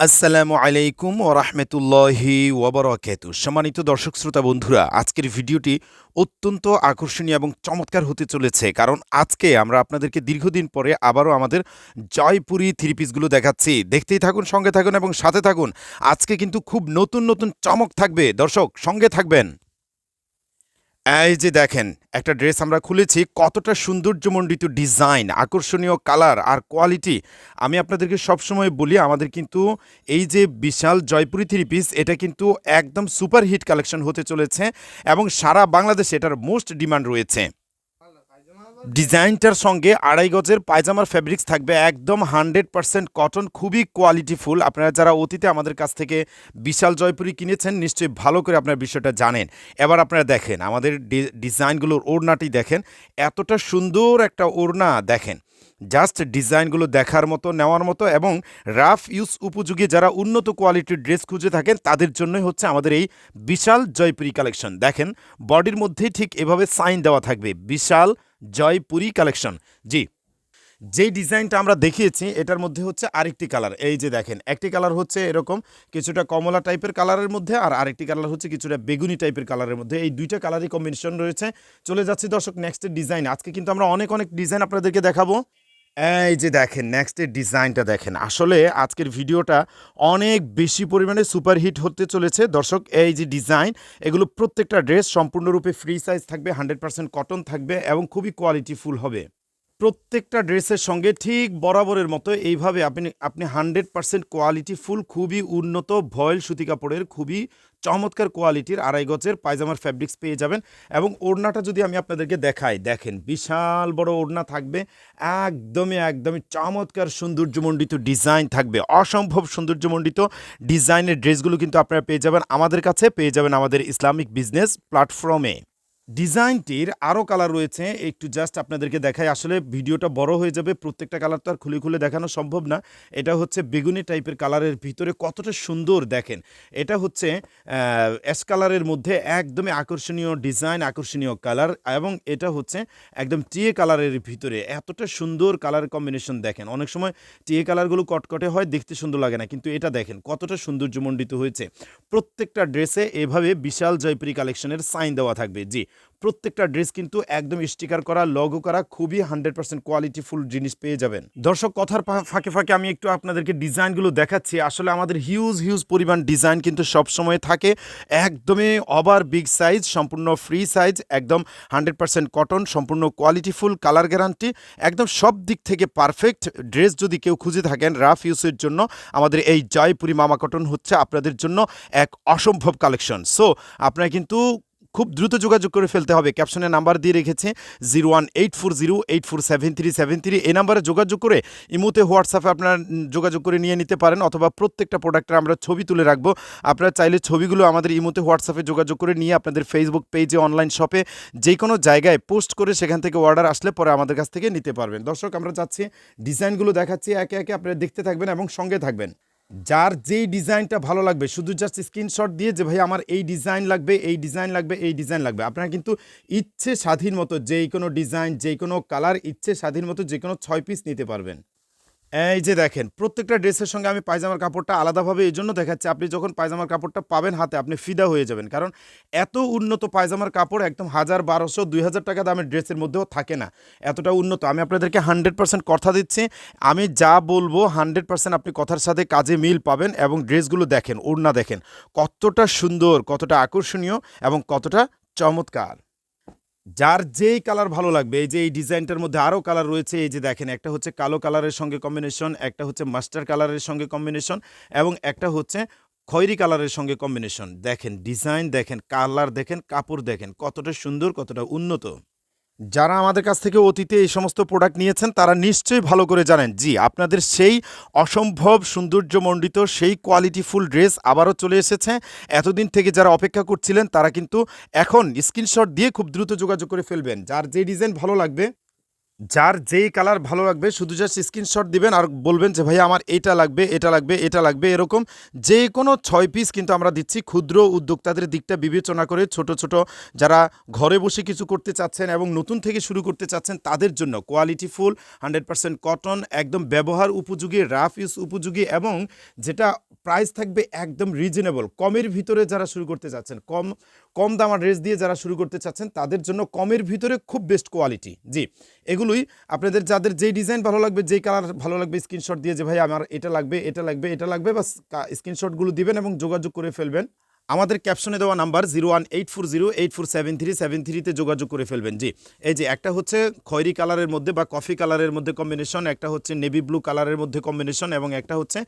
আসসালামু আলাইকুম ও রহমতুল্লাহি ওবরাকাতু সম্মানিত দর্শক, শ্রোতা, বন্ধুরা, আজকের ভিডিওটি অত্যন্ত আকর্ষণীয় এবং চমৎকার হতে চলেছে। কারণ আজকে আমরা আপনাদেরকে দীর্ঘদিন পরে আবারও আমাদের জয়পুরি থ্রি পিসগুলো দেখাচ্ছি। দেখতেই থাকুন, সঙ্গে থাকুন এবং সাথে থাকুন। আজকে কিন্তু খুব নতুন নতুন চমক থাকবে। দর্শক, সঙ্গে থাকবেন। এই যে দেখেন, একটা ড্রেস আমরা খুলেছি, কতটা সৌন্দর্যমণ্ডিত ডিজাইন, আকর্ষণীয় কালার আর কোয়ালিটি। আমি আপনাদেরকে সবসময় বলি, আমাদের কিন্তু এই যে বিশাল জয়পুরি থ্রি পিস, এটা কিন্তু একদম সুপারহিট কালেকশন হতে চলেছে এবং সারা বাংলাদেশে এটার মোস্ট ডিমান্ড রয়েছে। ডিজাইনটার সঙ্গে আড়াই গজের পায়জামার ফ্যাব্রিক্স থাকবে। একদম হান্ড্রেড পারসেন্ট কটন খুবই কোয়ালিটিফুল আপনারা যারা অতীতে আমাদের কাছ থেকে বিশাল জয়পুরি কিনেছেন, নিশ্চয়ই ভালো করে আপনার বিষয়টা জানেন। এবার আপনারা দেখেন, আমাদের ডিজাইনগুলোর ওড়নাটি দেখেন। এতটা সুন্দর একটা ওড়না দেখেন। জাস্ট ডিজাইনগুলো দেখার মতো, নেওয়ার মতো এবং রাফ ইউজ উপযোগী যারা উন্নত কোয়ালিটির ড্রেস খুঁজে থাকেন, তাদের জন্যই হচ্ছে আমাদের এই বিশাল জয়পুরি কালেকশন। দেখেন, বডির মধ্যেই ঠিক এভাবে সাইন দেওয়া থাকবে, বিশাল জয়পুরি কালেকশন। জি, যেই ডিজাইনটা আমরা দেখিয়েছি, এটার মধ্যে হচ্ছে আরেকটি কালার। এই যে দেখেন, একটি কালার হচ্ছে এরকম, কিছুটা কমলা টাইপের কালারের মধ্যে আর আরেকটি কালার হচ্ছে কিছুটা বেগুনি টাইপের কালারের মধ্যে। এই দুইটা কালারই কম্বিনেশন রয়েছে। চলে যাচ্ছি দর্শক নেক্সটের ডিজাইন আজকে কিন্তু আমরা অনেক অনেক ডিজাইন আপনাদেরকে দেখাবো। এই যে দেখেন নেক্সটের ডিজাইনটা দেখেন। আসলে আজকের ভিডিওটা অনেক বেশি পরিমাণে সুপারহিট হতে চলেছে। দর্শক, এই যে ডিজাইন এগুলো প্রত্যেকটা ড্রেস সম্পূর্ণরূপে ফ্রি সাইজ থাকবে হান্ড্রেড পার্সেন্ট কটন থাকবে এবং খুবই কোয়ালিটিফুল হবে। প্রত্যেকটা ড্রেসের সঙ্গে ঠিক বরাবরের মতো এইভাবে আপনি আপনি হান্ড্রেড পার্সেন্ট কোয়ালিটি ফুল খুবই উন্নত ভয়েল সুতি কাপড়ের খুবই চমৎকার কোয়ালিটির আড়াই গজের পায়জামার ফ্যাব্রিক্স পেয়ে যাবেন এবং ওড়নাটা যদি আমি আপনাদেরকে দেখাই, দেখেন বিশাল বড় ওড়না থাকবে, একদমই একদমই চমৎকার সৌন্দর্যমণ্ডিত ডিজাইন থাকবে, অসম্ভব সৌন্দর্যমণ্ডিত ডিজাইনের ড্রেসগুলো কিন্তু আপনারা পেয়ে যাবেন আমাদের কাছে, পেয়ে যাবেন আমাদের ইসলামিক বিজনেস প্ল্যাটফর্মে ডিজাইনটির আরও কালার রয়েছে। একটু জাস্ট আপনাদেরকে দেখাই। আসলে ভিডিওটা বড় হয়ে যাবে, প্রত্যেকটা কালার তো আর খুলে খুলে দেখানো সম্ভব না। এটা হচ্ছে বেগুনি টাইপের কালারের ভিতরে কতটা সুন্দর দেখেন। এটা হচ্ছে অ্যাশ কালারের মধ্যে একদমই আকর্ষণীয় ডিজাইন আকর্ষণীয় কালার এবং এটা হচ্ছে একদম টিয়ে কালারের ভিতরে। এতটা সুন্দর কালার কম্বিনেশন দেখেন। অনেক সময় টিয়ে কালারগুলো কটকটে হয়, দেখতে সুন্দর লাগে না। কিন্তু এটা দেখেন, কতটা সৌন্দর্যমণ্ডিত হয়েছে। প্রত্যেকটা ড্রেসে এভাবে বিশাল জয়পুরি কালেকশনের সাইন দেওয়া থাকবে। জি। প্রত্যেকটা ড্রেস কিন্তু একদম স্টিকার করা লগো করা, খুবই হান্ড্রেড পার্সেন্ট কোয়ালিটিফুল জিনিস পেয়ে যাবেন। দর্শক, কথার ফাঁকে ফাঁকে আমি একটু আপনাদেরকে ডিজাইনগুলো দেখাচ্ছি। আসলে আমাদের হিউজ হিউজ পরিমাণ ডিজাইন কিন্তু সব সময় থাকে। একদমই ওভার বিগ সাইজ সম্পূর্ণ ফ্রি সাইজ একদম হান্ড্রেড পার্সেন্ট কটন সম্পূর্ণ কোয়ালিটিফুল কালার গ্যারান্টি একদম সব দিক থেকে পারফেক্ট ড্রেস যদি কেউ খুঁজে থাকেন রাফ ইউজের জন্য, আমাদের এই জয়পুরি মামা কটন হচ্ছে আপনাদের জন্য এক অসম্ভব কালেকশন সো আপনারা কিন্তু খুব দ্রুত যোগাযোগ করে ফেলতে হবে। ক্যাপশনে নাম্বার দিয়ে রেখেছে zero one eight four zero, eight four seven three seven three. এই নাম্বারে যোগাযোগ করে ইমুতে হোয়াটসঅ্যাপে আপনারা যোগাযোগ করে নিয়ে নিতে পারেন অথবা প্রত্যেকটা প্রোডাক্টের আমরা ছবি তুলে রাখব। আপনারা চাইলে ছবিগুলো আমাদের ইমুতে হোয়াটসঅ্যাপে যোগাযোগ করে নিয়ে আপনাদের ফেসবুক পেজে অনলাইন শপে যে কোনো জায়গায় পোস্ট করে সেখান থেকে অর্ডার আসলে পরে আমাদের কাছ থেকে নিতে পারবেন। দর্শক, আমরা যাচ্ছি ডিজাইনগুলো দেখাচ্ছি। একে একে আপনারা দেখতে থাকবেন এবং সঙ্গে থাকবেন। যার যেই ডিজাইনটা ভালো লাগবে, শুধু জাস্ট স্ক্রিনশট দিয়ে যে, ভাই, আমার এই ডিজাইন লাগবে, এই ডিজাইন লাগবে, এই ডিজাইন লাগবে। আপনারা কিন্তু ইচ্ছে স্বাধীন মতো যেই কোনো ডিজাইন, যেই কোনো কালার ইচ্ছে স্বাধীন মতো যে কোনো ছয় পিস নিতে পারবেন। এই যে দেখেন, প্রত্যেকটা ড্রেসের সঙ্গে আমি পায়জামার কাপড়টা আলাদাভাবে এই জন্য দেখাচ্ছি, আপনি যখন পায়জামার কাপড়টা পাবেন হাতে, আপনি ফিদা হয়ে যাবেন। কারণ এত উন্নত পায়জামার কাপড় একদম হাজার বারোশো, দুই হাজার টাকা দামের ড্রেসের মধ্যেও থাকে না। এতটা উন্নত। আমি আপনাদেরকে হান্ড্রেড পার্সেন্ট কথা দিচ্ছি। আমি যা বলব হান্ড্রেড পার্সেন্ট আপনি কথার সাথে কাজে মিল পাবেন এবং ড্রেসগুলো দেখেন, ওড়না দেখেন। কতটা সুন্দর, কতটা আকর্ষণীয় এবং কতটা চমৎকার। যার যেই কালার ভালো লাগবে, এই যে এই ডিজাইনটার মধ্যে আরও কালার রয়েছে, এই যে দেখেন, একটা হচ্ছে কালো কালারের সঙ্গে কম্বিনেশন একটা হচ্ছে মাস্টার কালারের সঙ্গে কম্বিনেশন এবং একটা হচ্ছে খয়েরি কালারের সঙ্গে কম্বিনেশন দেখেন ডিজাইন দেখেন কালার দেখেন, কাপড় দেখেন, কতটা সুন্দর, কতটা উন্নত। যারা আমাদের কাছ থেকে অতীতে এই সমস্ত প্রোডাক্ট নিয়েছেন, তারা নিশ্চয়ই ভালো করে জানেন, জি, আপনাদের সেই অসম্ভব সৌন্দর্যমণ্ডিত, সেই কোয়ালিটিফুল ড্রেস আবারও চলে এসেছে। এতদিন থেকে যারা অপেক্ষা করছিলেন, তারা কিন্তু এখন স্ক্রিনশট দিয়ে খুব দ্রুত যোগাযোগ করে ফেলবেন, যার যে ডিজাইন ভালো লাগবে। যার যেই কালার ভালো লাগবে, শুধু জাস্ট স্ক্রিনশট দিবেন আর বলবেন যে ভাই আমার এটা লাগবে এটা লাগবে এটা লাগবে, এরকম যে কোনো ছয় পিস কিন্তু আমরা দিচ্ছি। ক্ষুদ্র উদ্যোক্তাদের দিকটা বিবেচনা করে ছোট ছোট যারা ঘরে বসে কিছু করতে চাচ্ছেন এবং নতুন থেকে শুরু করতে চাচ্ছেন, তাদের জন্য quality full hundred percent cotton একদম ব্যবহার উপযোগী রাফ ইউজ উপযোগী এবং যেটা প্রাইস থাকবে একদম রিজনেবল কমের ভিতরে যারা শুরু করতে চাচ্ছেন, কম কম দামার ড্রেস দিয়ে যারা শুরু করতে চাচ্ছেন, তাদের জন্য কমের ভিতরে খুব বেস্ট কোয়ালিটি জি, এগুলোই আপনাদের যাদের যেই ডিজাইন ভালো লাগবে, যেই কালার ভালো লাগবে স্ক্রিনশট দিয়ে যে, ভাই, আমার এটা লাগবে এটা লাগবে এটা লাগবে বা স্ক্রিনশটগুলো দিবেন এবং যোগাযোগ করে ফেলবেন। আমাদের ক্যাপশনে দেওয়া number zero one eight four zero eight four seven three seven থ্রিতে যোগাযোগ করে ফেলবেন। জি, এই যে একটা হচ্ছে খয়েরি কালারের মধ্যে বা কফি কালারের মধ্যে কম্বিনেশন একটা হচ্ছে নেভি ব্লু কালারের মধ্যে কম্বিনেশন এবং একটা হচ্ছে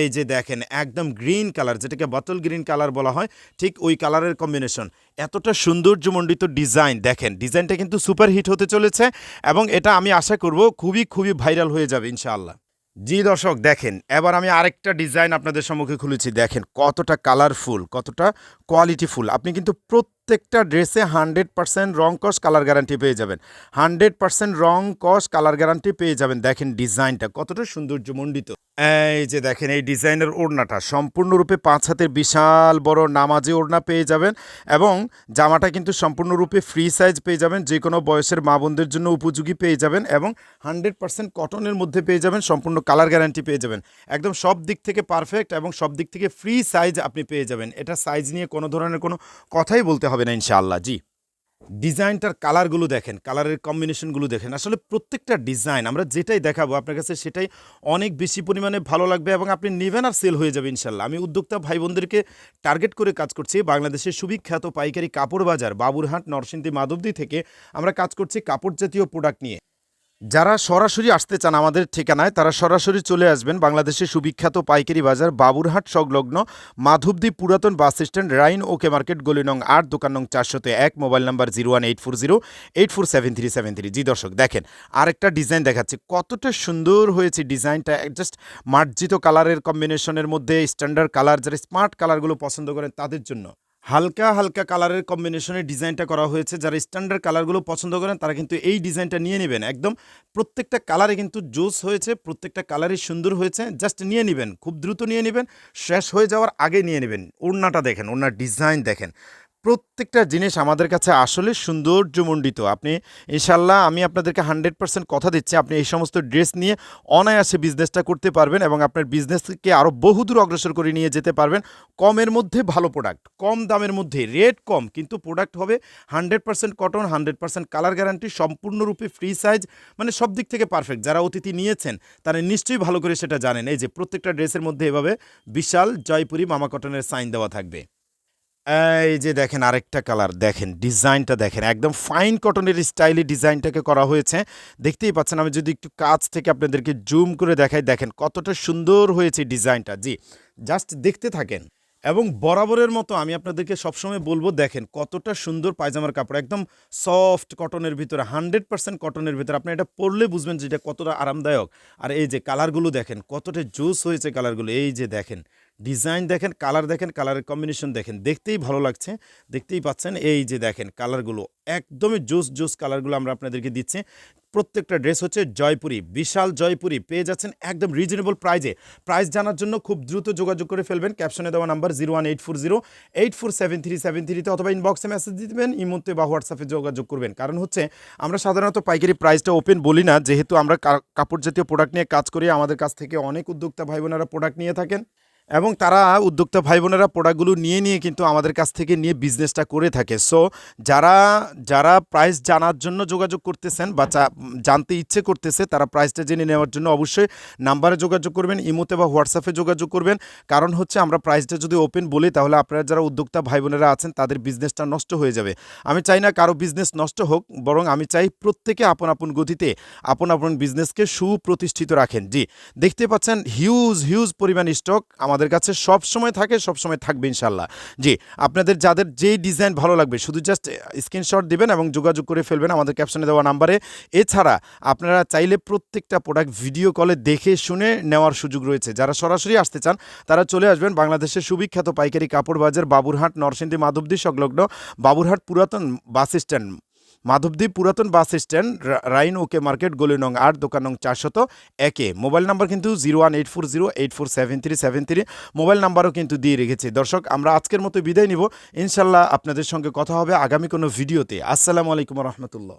এই যে দেখেন একদম গ্রিন কালার যেটাকে বটল গ্রিন কালার বলা হয়, ঠিক ওই কালারের কম্বিনেশন এতটা সৌন্দর্যমণ্ডিত ডিজাইন দেখেন ডিজাইনটা কিন্তু সুপার হিট হতে চলেছে এবং এটা আমি আশা করব খুবই খুবই ভাইরাল হয়ে যাবে, ইনশাআল্লাহ। জি দর্শক, দেখেন, এবার আমি আরেকটা ডিজাইন আপনাদের সম্মুখে খুলেছি। দেখেন, কতটা কালারফুল কতটা কোয়ালিটিফুল আপনি কিন্তু প্রত্যেকটা ড্রেসে হান্ড্রেড পারসেন্ট রং কস কালার গ্যারান্টি পেয়ে যাবেন। হান্ড্রেড পারসেন্ট রং কস কালার গ্যারান্টি পেয়ে যাবেন। দেখেন, ডিজাইনটা কতটা সৌন্দর্যমণ্ডিত। এই যে দেখেন, এই ডিজাইনের ওড়নাটা সম্পূর্ণরূপে পাঁচ হাতের বিশাল বড় নামাজি ওড়না পেয়ে যাবেন এবং জামাটা কিন্তু সম্পূর্ণরূপে ফ্রি সাইজ পেয়ে যাবেন যে কোনো বয়সের মা বোনদের জন্য উপযোগী পেয়ে যাবেন এবং হান্ড্রেড পার্সেন্ট কটনের মধ্যে পেয়ে যাবেন, সম্পূর্ণ কালার গ্যারান্টি পেয়ে যাবেন। একদম সব দিক থেকে পারফেক্ট এবং সব দিক থেকে ফ্রি সাইজ আপনি পেয়ে যাবেন। এটা সাইজ নিয়ে কোনো ধরনের কোনো কথাই বলতে হবে না, ইনশাআল্লাহ। জি। ডিজাইনটার কালারগুলো দেখেন, কালারের কম্বিনেশনগুলো দেখেন। আসলে প্রত্যেকটা ডিজাইন আমরা যেটাই দেখাবো আপনার কাছে সেটাই অনেক বেশি পরিমাণে ভালো লাগবে এবং আপনি নেবেন আর সেল হয়ে যাবে ইনশাল্লাহ আমি উদ্যোক্তা ভাই বোনদেরকে টার্গেট করে কাজ করছি বাংলাদেশের সুবিখ্যাত পাইকারি কাপড় বাজার, বাবুরহাট, নরসিংদী, মাধবদী থেকে আমরা কাজ করছি কাপড় জাতীয় প্রোডাক্ট নিয়ে। যারা সরাসরি আসতে চান আমাদের ঠিকানায়, তারা সরাসরি চলে আসবেন বাংলাদেশের সুবিখ্যাত পাইকারি বাজার বাবুরহাট সংলগ্ন মাধবদী পুরাতন bus stand rain okay market গলি নং আট, দোকান নং চারশোতে এক, mobile number zero one eight four zero eight four seven three seven three. জি দর্শক, দেখেন আরেকটা ডিজাইন দেখাচ্ছি। কতটা সুন্দর হয়েছে ডিজাইনটা জাস্ট মার্জিত কালারের কম্বিনেশনের মধ্যে স্ট্যান্ডার্ড কালার যারা স্মার্ট কালারগুলো পছন্দ করেন তাদের জন্য। হালকা হালকা কালারের কম্বিনেশনে ডিজাইনটা করা হয়েছে। যারা স্ট্যান্ডার্ড কালারগুলো পছন্দ করেন, তারা কিন্তু এই ডিজাইনটা নিয়ে নেবেন। একদম প্রত্যেকটা কালারে কিন্তু জোস হয়েছে, প্রত্যেকটা কালারই সুন্দর হয়েছে। জাস্ট নিয়ে নেবেন, খুব দ্রুত নিয়ে নেবেন, শেষ হয়ে যাওয়ার আগে নিয়ে নেবেন। ওড়নাটা দেখেন, ওড়নার ডিজাইন দেখেন। প্রত্যেকটা জিনিস আমাদের কাছে আসলে সৌন্দর্যমণ্ডিত। আপনি ইনশাল্লাহ আমি আপনাদেরকে হান্ড্রেড পার্সেন্ট কথা দিচ্ছি। আপনি এই সমস্ত ড্রেস নিয়ে অনায়াসে বিজনেসটা করতে পারবেন এবং আপনার বিজনেসকে আরও বহুদূর অগ্রসর করে নিয়ে যেতে পারবেন। কমের মধ্যে ভালো প্রোডাক্ট কম দামের মধ্যে রেট কম, কিন্তু প্রোডাক্ট হবে hundred percent cotton hundred percent colour guarantee সম্পূর্ণরূপে ফ্রি সাইজ মানে সব দিক থেকে পারফেক্ট যারা অতিথি নিয়েছেন, তারা নিশ্চয়ই ভালো করে সেটা জানেন। এই যে, প্রত্যেকটা ড্রেসের মধ্যে এভাবে বিশাল জয়পুরি মামা কটনের সাইন দেওয়া থাকবে। এই যে দেখেন আরেকটা কালার, দেখেন ডিজাইনটা দেখেন, একদম ফাইন কটনের স্টাইলে ডিজাইনটাকে করা হয়েছে। দেখতেই পাচ্ছেন, আমি যদি একটু কাছ থেকে আপনাদেরকে জুম করে দেখাই, দেখেন কতটা সুন্দর হয়েছে ডিজাইনটা। জি জাস্ট দেখতে থাকেন। এবং বরাবরের মতো আমি আপনাদেরকে সবসময় বলব, দেখেন কতটা সুন্দর পায়জামার কাপড়, একদম সফট কটনের ভিতরে হান্ড্রেড পার্সেন্ট কটনের ভিতরে। আপনি এটা পরলে বুঝবেন যে এটা কতটা আরামদায়ক। আর এই যে কালারগুলো দেখেন, কতটা জুস হয়েছে কালারগুলো। এই যে দেখেন ডিজাইন দেখেন, কালার দেখেন, কালারের কম্বিনেশন দেখেন, দেখতেই ভালো লাগছে। দেখতেই পাচ্ছেন, এই যে দেখেন কালারগুলো, একদমই জোস জোস কালারগুলো আমরা আপনাদেরকে দিচ্ছি। প্রত্যেকটা ড্রেস হচ্ছে জয়পুরি, বিশাল জয়পুরি, পেয়ে যাচ্ছেন একদম রিজনেবল প্রাইজে প্রাইস জানার জন্য খুব দ্রুত যোগাযোগ করে ফেলবেন ক্যাপশনে দেওয়া number zero one eight four zero eight four seven three seven থ্রিতে অথবা ইনবক্সে মেসেজ দিবেন ইমোতে বা হোয়াটসঅ্যাপে যোগাযোগ করবেন। কারণ হচ্ছে, আমরা সাধারণত পাইকারি প্রাইসটা ওপেন বলি না, যেহেতু আমরা কাপড় জাতীয় প্রোডাক্ট নিয়ে কাজ করি, আমাদের কাছ থেকে অনেক উদ্যোক্তা ভাই বোনেরা প্রোডাক্ট নিয়ে থাকেন। এবং তারা উদ্যোক্তা ভাই বোনেরা প্রোডাক্টগুলো নিয়ে নিয়ে কিন্তু আমাদের কাছ থেকে নিয়ে বিজনেসটা করে থাকে। সো যারা যারা প্রাইস জানার জন্য যোগাযোগ করতেছেন বা জানতে ইচ্ছে করতেছে, তারা প্রাইসটা জেনে নেওয়ার জন্য অবশ্যই নাম্বারে যোগাযোগ করবেন, ইমোতে বা হোয়াটসঅ্যাপে যোগাযোগ করবেন। কারণ হচ্ছে আমরা প্রাইসটা যদি ওপেন বলি, তাহলে আপনারা যারা উদ্যোক্তা ভাই বোনেরা আছেন, তাদের বিজনেসটা নষ্ট হয়ে যাবে। আমি চাই না কারও বিজনেস নষ্ট হোক, বরং আমি চাই প্রত্যেকে আপন আপন গতিতে আপন আপন বিজনেসকে সুপ্রতিষ্ঠিত রাখেন। জি, দেখতে পাচ্ছেন হিউজ হিউজ পরিমাণ স্টক আমাদের কাছে সব সময় থাকে, সব সময় থাকবে ইনশাল্লাহ জি, আপনাদের যাদের যেই ডিজাইন ভালো লাগবে, শুধু জাস্ট স্ক্রিনশট দিবেন এবং যোগাযোগ করে ফেলবেন আমাদের ক্যাপশনে দেওয়া নাম্বারে। এছাড়া আপনারা চাইলে প্রত্যেকটা প্রোডাক্ট ভিডিও কলে দেখে শুনে নেওয়ার সুযোগ রয়েছে। যারা সরাসরি আসতে চান, তারা চলে আসবেন বাংলাদেশের সুবিখ্যাত পাইকারি কাপড় বাজার বাবুরহাট, নরসিংদী, মাধবদী সংলগ্ন বাবুরহাট পুরাতন বাস স্ট্যান্ড মাধবদ্বীপ পুরাতন bus stand rain okay market, গলি নং আট, দোকান নং চারশত একে। মোবাইল নাম্বার কিন্তু zero one eight four zero eight four seven three seven three. Mobile নাম্বারও কিন্তু দিয়ে রেখেছি। দর্শক, আমরা আজকের মতো বিদায় নিব। ইনশাল্লাহ আপনাদের সঙ্গে কথা হবে আগামী কোনো ভিডিওতে। আসসালামু আলাইকুম রহমতুল্লাহ।